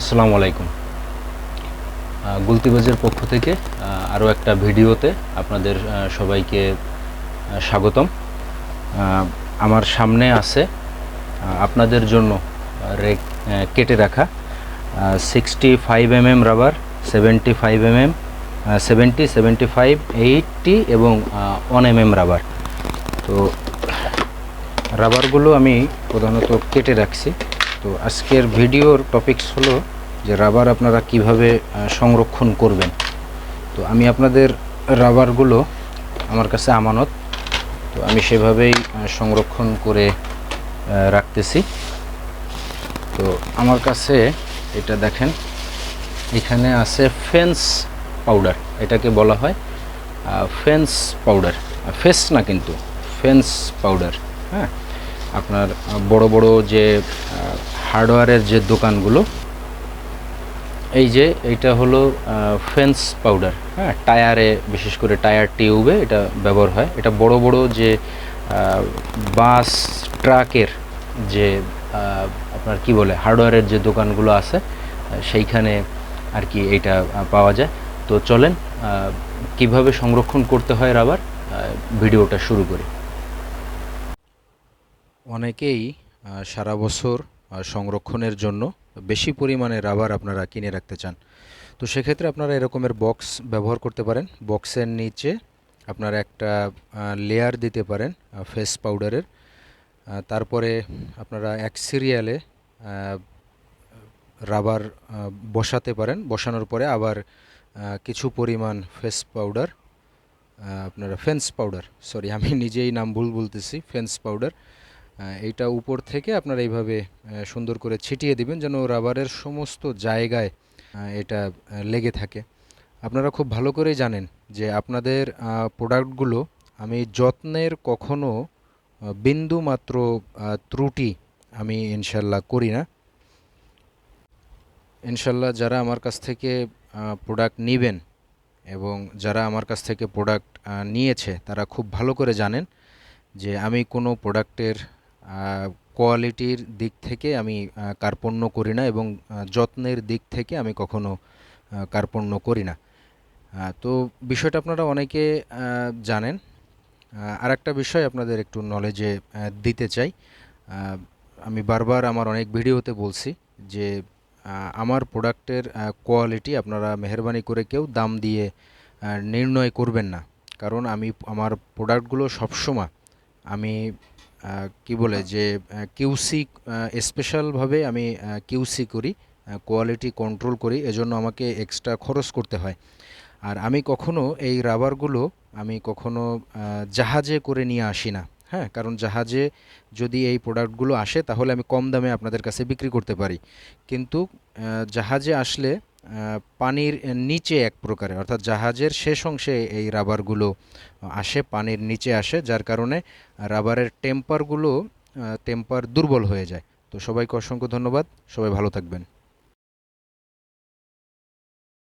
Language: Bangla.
আসসালামু আলাইকুম। গুলতিবাজের পক্ষ থেকে আরও একটা ভিডিওতে আপনাদের সবাইকে স্বাগতম। আমার সামনে আছে আপনাদের জন্য রেক কেটে রাখা sixty five M M rubber seventy five M M seventy seventy five eighty এবং ওয়ান এম এম রাবার তো রাবারগুলো আমি প্রধানত কেটে রাখছি। তো আজকের ভিডিওর টপিকস হলো যে রাবার আপনারা কীভাবে সংরক্ষণ করবেন। তো আমি আপনাদের রাবারগুলো আমার কাছে আমানত, তো আমি সেভাবেই সংরক্ষণ করে রাখতেছি। তো আমার কাছে এটা দেখেন, এখানে আছে ফেন্স পাউডার এটাকে বলা হয় ফেন্স পাউডার ফেস না কিন্তু ফেন্স পাউডার হ্যাঁ? আপনার বড় বড় যে হার্ডওয়্যারের যে দোকানগুলো এই যে এটা হলো ফেন্স পাউডার হ্যাঁ? টায়ারে বিশেষ করে টায়ার টিউবে এটা ব্যবহার হয়। এটা বড় বড় যে বাস ট্রাকের যে আপনার কি বলে হার্ডওয়্যারের যে দোকানগুলো আছে সেইখানে আর কি এটা পাওয়া যায়। তো চলেন কীভাবে সংরক্ষণ করতে হয় আহ, ভিডিওটা শুরু করি। অনেকেই সারা বছর সংরক্ষণের জন্য বেশি পরিমাণে রাবার আপনারা কিনে রাখতে চান। তো সেক্ষেত্রে আপনারা এরকমের বক্স ব্যবহার করতে পারেন। বক্সের নিচে আপনারা একটা লেয়ার দিতে পারেন ফেস পাউডারের তারপরে আপনারা এক সিরিয়ালে রাবার বসাতে পারেন। বসানোর পরে আবার কিছু পরিমাণ ফেস পাউডার আপনারা ফেন্স পাউডার সরি আমি নিজেই নাম ভুল বলতেছি ফেন্স পাউডার এইটা উপর থেকে আপনারা এইভাবে সুন্দর করে ছিটিয়ে দিবেন যেন রাবারের সমস্ত জায়গায় এটা লেগে থাকে। আপনারা খুব ভালো করেই জানেন যে আপনাদের প্রোডাক্টগুলো আমি যত্নের কখনো বিন্দু মাত্র ত্রুটি আমি ইনশাল্লাহ করি না। ইনশাল্লাহ যারা আমার কাছ থেকে প্রোডাক্ট নেবেন এবং যারা আমার কাছ থেকে প্রোডাক্ট নিয়েছে তারা খুব ভালো করে জানেন যে আমি কোনো প্রোডাক্টের কোয়ালিটির দিক থেকে আমি কার্পণ্য করি না এবং যত্নের দিক থেকে আমি কখনো কার্পণ্য করি না। তো বিষয়টা আপনারা অনেকে জানেন। আর একটা বিষয় আপনাদের একটু নলেজে দিতে চাই। আমি বারবার আমার অনেক ভিডিওতে বলছি যে আমার প্রোডাক্টের কোয়ালিটি আপনারা মেহরবানি করে কেউ দাম দিয়ে নির্ণয় করবেন না। কারণ আমি, আমার প্রোডাক্টগুলো সবসময় আমি কি বলে যে কিউসি স্পেশালভাবে আমি কিউসি করি কোয়ালিটি কন্ট্রোল করি, এজন্য আমাকে এক্সট্রা খরচ করতে হয়। আর আমি কখনো এই রাবারগুলো আমি কখনো জাহাজে করে নিয়ে আসি না হ্যাঁ? কারণ জাহাজে যদি এই প্রোডাক্টগুলো আসে, তাহলে আমি কম দামে আপনাদের কাছে বিক্রি করতে পারি। কিন্তু জাহাজে আসলে পানির নিচে এক প্রকারে, অর্থাৎ জাহাজের শেষ অংশে এই রাবারগুলো আসে, পানির নিচে আসে, যার কারণে রাবারের টেম্পারগুলো টেম্পার দুর্বল হয়ে যায়। তো সবাইকে অসংখ্য ধন্যবাদ, সবাই ভালো থাকবেন।